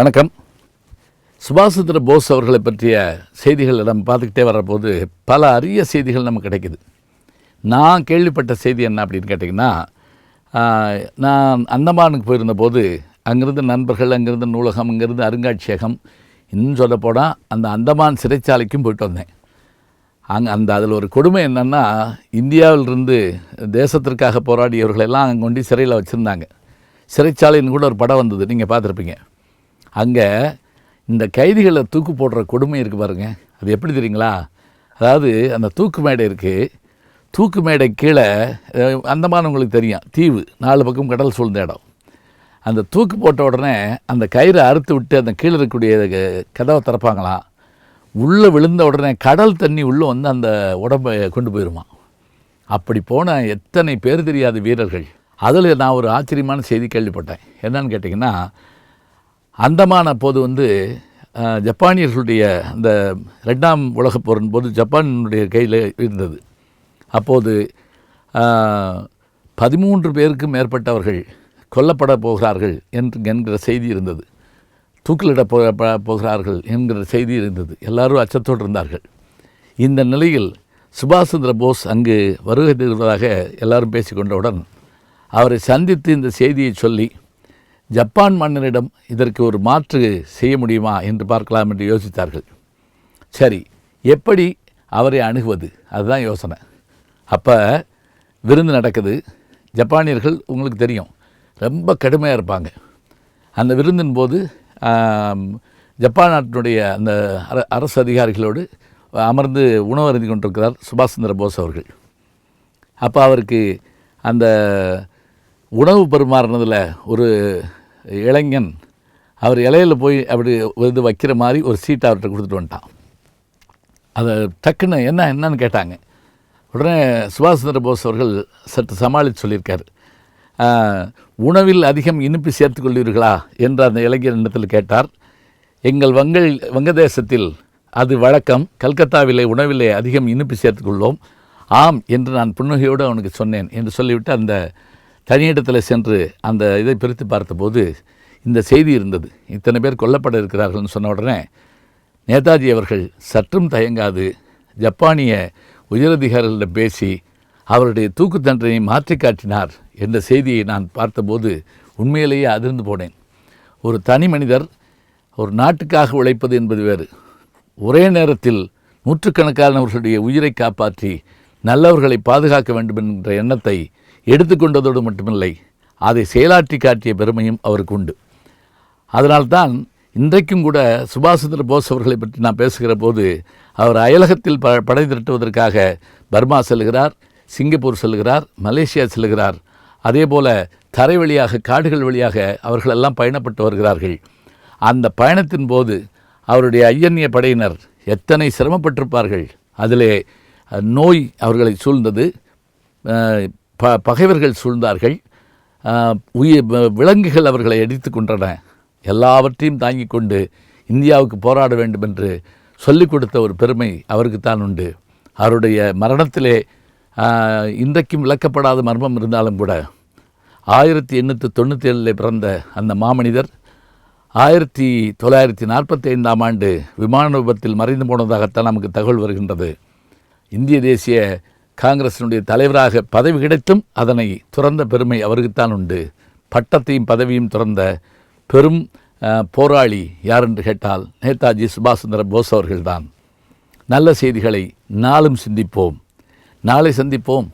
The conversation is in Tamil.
வணக்கம். சுபாஷ் சந்திர போஸ் அவர்களை பற்றிய செய்திகள் நம்ம பார்த்துக்கிட்டே வர்றபோது பல அரிய செய்திகள் நமக்கு கிடைக்குது. நான் கேள்விப்பட்ட செய்தி என்ன அப்படின்னு கேட்டிங்கன்னா நான் அந்தமானுக்கு போயிருந்தபோது அங்கேருந்து நண்பர்கள் அங்கேருந்து நூலகம் அங்கேருந்து அருங்காட்சியகம் இன்னும் சொல்லப்போனால் அந்த அந்தமான் சிறைச்சாலைக்கும் போயிட்டு வந்தேன். அங்கே அந்த அதில் ஒரு கொடுமை என்னென்னா இந்தியாவிலிருந்து தேசத்திற்காக போராடியவர்களெல்லாம் அங்கே கொண்டு சிறையில் வச்சுருந்தாங்க. சிறைச்சாலைன்னு கூட ஒரு படம் வந்தது நீங்கள் பார்த்துருப்பீங்க. அங்கே இந்த கைதிகளை தூக்கு போடுற கொடுமை இருக்குது பாருங்கள் அது எப்படி தெரியுங்களா? அதாவது அந்த தூக்கு மேடை இருக்குது தூக்கு மேடை கீழே அந்தமான உங்களுக்கு தெரியும். தீவு நாலு பக்கம் கடல் சூழ்ந்த இடம். அந்த தூக்கு போட்ட உடனே அந்த கயிறை அறுத்து விட்டு அந்த கீழே இருக்கக்கூடிய க- கதவை திறப்பாங்களாம். உள்ளே விழுந்த உடனே கடல் தண்ணி உள்ளே வந்து அந்த உடம்பை கொண்டு போயிருமா அப்படி போன எத்தனை பேர் தெரியாத வீரர்கள். அதில் நான் ஒரு ஆச்சரியமான செய்தி கேள்விப்பட்டேன். என்னன்னு கேட்டிங்கன்னா அந்தமான அப்போது வந்து ஜப்பானியர்களுடைய அந்த ரெண்டாம் உலகப் போரின் போது ஜப்பானுடைய கையில் இருந்தது. அப்போது பதிமூன்று பேருக்கு மேற்பட்டவர்கள் கொல்லப்பட போகிறார்கள் என்று என்கிற செய்தி இருந்தது. தூக்கிலிட போக போகிறார்கள் என்கிற செய்தி இருந்தது. எல்லாரும் அச்சத்தோடு இருந்தார்கள். இந்த நிலையில் சுபாஷ் சந்திர போஸ் அங்கு வருகை தருவதாக எல்லாரும் பேசிக்கொண்டவுடன் அவரை சந்தித்து இந்த செய்தியை சொல்லி ஜப்பான் மன்னரிடம் இதற்கு ஒரு மாற்று செய்ய முடியுமா என்று பார்க்கலாம் என்று யோசித்தார்கள். சரி எப்படி அவரை அணுகுவது? அதுதான் யோசனை. அப்போ விருந்து நடக்குது. ஜப்பானியர்கள் உங்களுக்கு தெரியும் ரொம்ப கடுமையாக இருப்பாங்க. அந்த விருந்தின் போது ஜப்பான் நாட்டினுடைய அந்த அர அரசு அதிகாரிகளோடு அமர்ந்து உணவு அருந்தி கொண்டிருக்கிறார் சுபாஷ் சந்திர போஸ் அவர்கள். அப்போ அவருக்கு அந்த உணவு பரிமாறினதில் ஒரு இளைஞன் அவர் இலையில் போய் அப்படி இது வைக்கிற மாதிரி ஒரு சீட் அவர்கிட்ட கொடுத்துட்டு வந்துட்டான். அதை டக்குன்னு என்ன என்னன்னு கேட்டாங்க. உடனே சுபாஷ் சந்திர போஸ் அவர்கள் சற்று சமாளித்து சொல்லியிருக்கார். உணவில் அதிகம் இனிப்பு சேர்த்துக்கொள்வீர்களா என்று அந்த இளைஞர் இடத்தில் கேட்டார். எங்கள் வங்கள் வங்கதேசத்தில் அது வழக்கம். கல்கத்தாவிலே உணவிலே அதிகம் இனிப்பு சேர்த்துக்கொள்வோம் ஆம் என்று நான் புன்னகையோடு அவனுக்கு சொன்னேன் என்று சொல்லிவிட்டு அந்த தனியிடத்தில் சென்று அந்த இதை பிரித்து பார்த்தபோது இந்த செய்தி இருந்தது. இத்தனை பேர் கொல்லப்பட இருக்கிறார்கள்னு சொன்ன உடனே நேதாஜி அவர்கள் சற்றும் தயங்காது ஜப்பானிய உயரதிகாரிகளிடம் பேசி அவருடைய தூக்கு தண்டனையை மாற்றி காட்டினார் என்ற செய்தியை நான் பார்த்தபோது உண்மையிலேயே அதிர்ந்து போனேன். ஒரு தனி மனிதர் ஒரு நாட்டுக்காக உழைப்பது என்பது வேறு. ஒரே நேரத்தில் நூற்றுக்கணக்கானவர்களுடைய உயிரை காப்பாற்றி நல்லவர்களை பாதுகாக்க வேண்டும் என்ற எண்ணத்தை எடுத்துக்கொண்டதோடு மட்டுமில்லை அதை செயலாற்றி காட்டிய பெருமையும் அவருக்கு உண்டு. அதனால்தான் இன்றைக்கும் கூட சுபாஷ் சந்திர போஸ் அவர்களை பற்றி நான் பேசுகிற போது அவர் அயலகத்தில் ப படை திரட்டுவதற்காக பர்மா செல்கிறார் சிங்கப்பூர் செல்கிறார் மலேசியா செல்கிறார். அதே போல தரை வழியாக காடுகள் வழியாக அவர்களெல்லாம் பயணப்பட்டு வருகிறார்கள். அந்த பயணத்தின் போது அவருடைய ஐயன்ய படையினர் எத்தனை சிரமப்பட்டிருப்பார்கள் அதிலே நோய் அவர்களை சூழ்ந்தது. ப பகைவர்கள் சூழ்ந்தார்கள். உயிர் வ- விலங்குகள் அவர்களை அடித்து கொன்றன. எல்லாவற்றையும் தாங்கிக் கொண்டு இந்தியாவுக்கு போராட வேண்டும் என்று சொல்லிக் கொடுத்த ஒரு பெருமை அவருக்குத்தான் உண்டு. அவருடைய மரணத்திலே இன்றைக்கும் விளக்கப்படாத மர்மம் இருந்தாலும் கூட ஆயிரத்தி எண்ணூற்றி தொண்ணூற்றி ஏழில் பிறந்த அந்த மாமனிதர் ஆயிரத்தி தொள்ளாயிரத்தி நாற்பத்தி ஐந்தாம் ஆண்டு விமான விபத்தில் மறைந்து போனதாகத்தான் நமக்கு தகவல் வருகின்றது. இந்திய தேசிய காங்கிரசினுடைய தலைவராக பதவி கிடைத்தும் அதனை துறந்த பெருமை அவருக்குத்தான் உண்டு. பட்டத்தையும் பதவியும் துறந்த பெரும் போராளி யார் என்று கேட்டால் நேதாஜி சுபாஷ் சந்திர போஸ் அவர்கள்தான். நல்ல செய்திகளை நாளும் சிந்திப்போம். நாளை சந்திப்போம்.